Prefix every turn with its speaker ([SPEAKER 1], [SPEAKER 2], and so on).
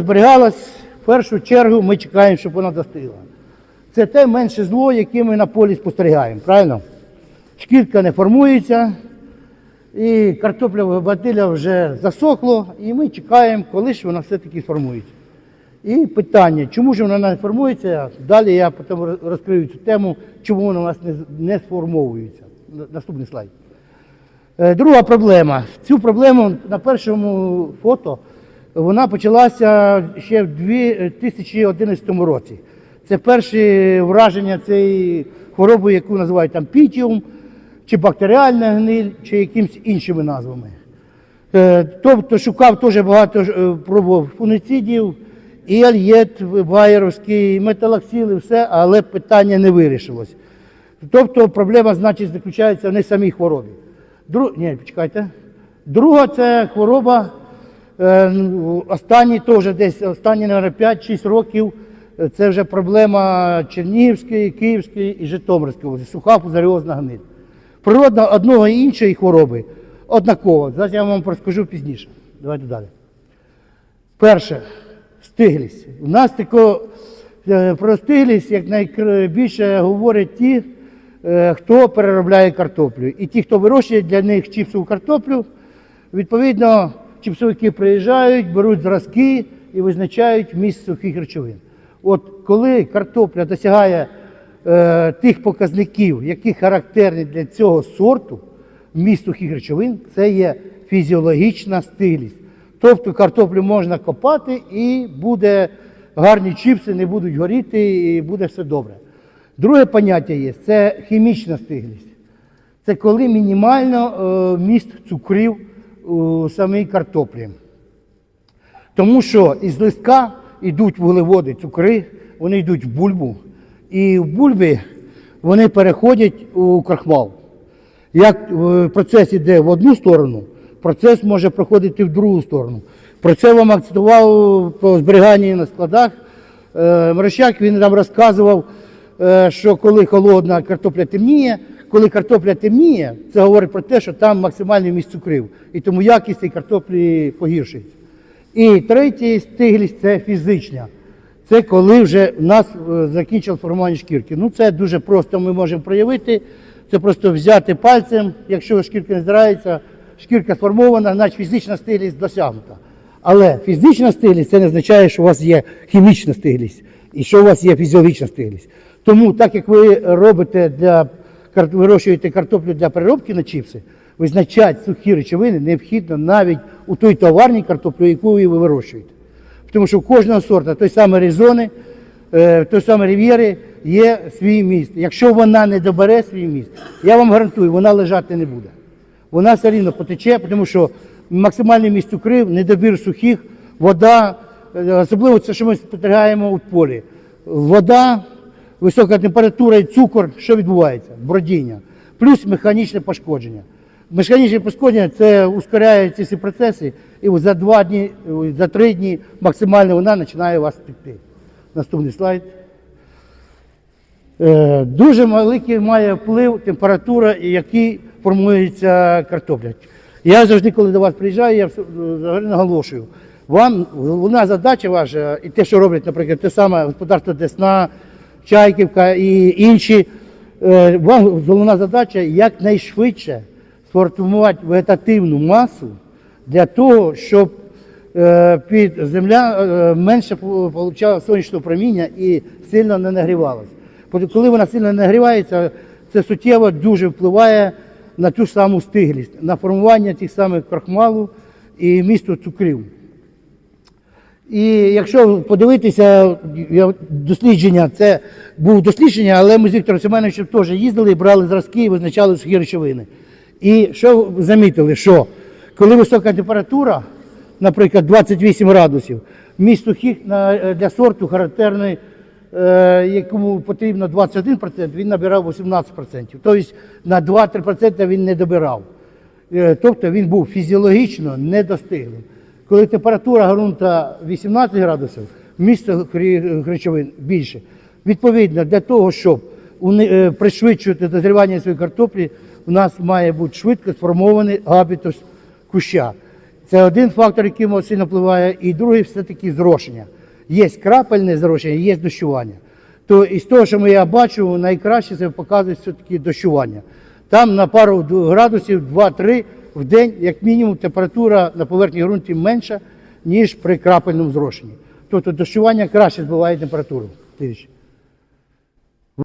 [SPEAKER 1] Зберігалась в першу чергу, ми чекаємо, щоб вона достигла. Це те менше зло, яке ми на полі спостерігаємо, правильно? Шкірка не формується, і картопля батиля вже засохло, і ми чекаємо, коли ж вона все-таки сформується. І питання, чому ж вона не формується? Далі я потім розкрию цю тему, чому вона у нас не, не сформовується. Наступний слайд. Е, Друга проблема. Цю проблему на першому фото вона почалася ще в 2011 році. Це перші враження цієї хвороби, яку називають там пітіум, чи бактеріальна гниль, чи якимось іншими назвами. Е, Тобто шукав теж багато е, пробував фунгіцидів, і альєт байеровський, і все, але питання не вирішилось. Тобто проблема, значить, заключається не самій хворобі. Дру... Ні, почекайте. Друга це хвороба. Е, ну, Останні теж десь останні, мабуть, 5-6 років. е, Це вже проблема Чернігівської, Київської і Житомирської області. Суха фузаріозна гниль. Природа одного і іншої хвороби однакова. Зараз я вам розкажу пізніше. Давайте далі. Перше, стиглість. У нас тако, е, про стиглість як найбільше говорять ті, хто переробляє картоплю. І ті, хто вирощує для них чіпсову картоплю, відповідно, чіпсовики приїжджають, беруть зразки і визначають вміст сухих речовин. От коли картопля досягає е, тих показників, які характерні для цього сорту, вміст сухих речовин, це є фізіологічна стиглість. Тобто картоплю можна копати і буде гарні чіпси, не будуть горіти, і буде все добре. Друге поняття є це хімічна стиглість. Це коли мінімально е, вміст цукрів у самій картоплі. Тому що із листка йдуть вуглеводи, цукри, вони йдуть в бульбу, і в бульбі вони переходять у крахмал. Як е, процес йде в одну сторону, процес може проходити в другу сторону. Про це вам акцентував по зберіганні на складах. Е, Мрощак він нам розказував, е, що коли холодна картопля темніє, коли картопля темніє, це говорить про те, що там максимальний вміст цукрів, і тому якість цієї картоплі погіршується. І третя стиглість це фізична. Це коли вже в нас е, закінчилось формування шкірки. Ну це дуже просто ми можемо проявити. Це просто взяти пальцем, якщо шкірка не здирається, шкірка сформована, значить фізична стиглість досягнута. Але фізична стиглість це не означає, що у вас є хімічна стиглість і що у вас є фізіологічна стиглість. Тому, так як ви робите для вирощуєте картоплю для переробки на чіпси, визначати сухі речовини необхідно навіть у той товарній картоплі, яку ви вирощуєте. Тому що у кожного сорта той самий Різони, е, той самий Рів'єри є свій міст. Якщо вона не добере свій міст, я вам гарантую, вона лежати не буде. Вона все рівно потече, тому що максимальний міст цукрів, недобір сухих, вода, е, особливо це, що ми спостерігаємо у полі. Вода, висока температура і цукор, що відбувається? Бродіння. Плюс механічне пошкодження. Механічне пошкодження це ускоряє ці всі процеси, і за два дні, за три дні максимально вона починає вас текти. Наступний слайд. Е, Дуже великий має вплив температура, який формується картопля. Я завжди, коли до вас приїжджаю, я вс- взагалі наголошую. Вам головна задача ваша, і те, що роблять, наприклад, те саме господарство Десна, Чайківка і інші, е, вам головна задача якнайшвидше сформувати вегетативну масу для того, щоб е, під земля е, менше получала сонячного проміння і сильно не нагрівалася. Коли вона сильно нагрівається, це суттєво дуже впливає на ту ж саму стиглість, на формування тих самих крахмалу і місту цукрів. І якщо подивитися, дослідження, це був дослідження, але ми з Віктором Семеновичем теж їздили, брали зразки і визначали сухі речовини. І що замітили, що коли висока температура, наприклад, 28 градусів, міст сухих е, для сорту характерний, е, якому потрібно 21%, він набирав 18%. Тобто на 2-3% він не добирав. Е, Тобто він був фізіологічно недостиглим. Коли температура ґрунта 18 градусів, місце речовин більше. Відповідно, для того, щоб е, пришвидшувати дозрівання своєї картоплі, у нас має бути швидко сформований габітус куща. Це один фактор, який сильно впливає, і другий все-таки зрошення. Є крапельне зрошення, є дощування. То із того, що я бачу, найкраще це показує все-таки дощування. Там на пару градусів 2-3 в день, як мінімум, температура на поверхні ґрунту менша, ніж при крапельному зрошенні. Тобто дощування краще збиває температуру.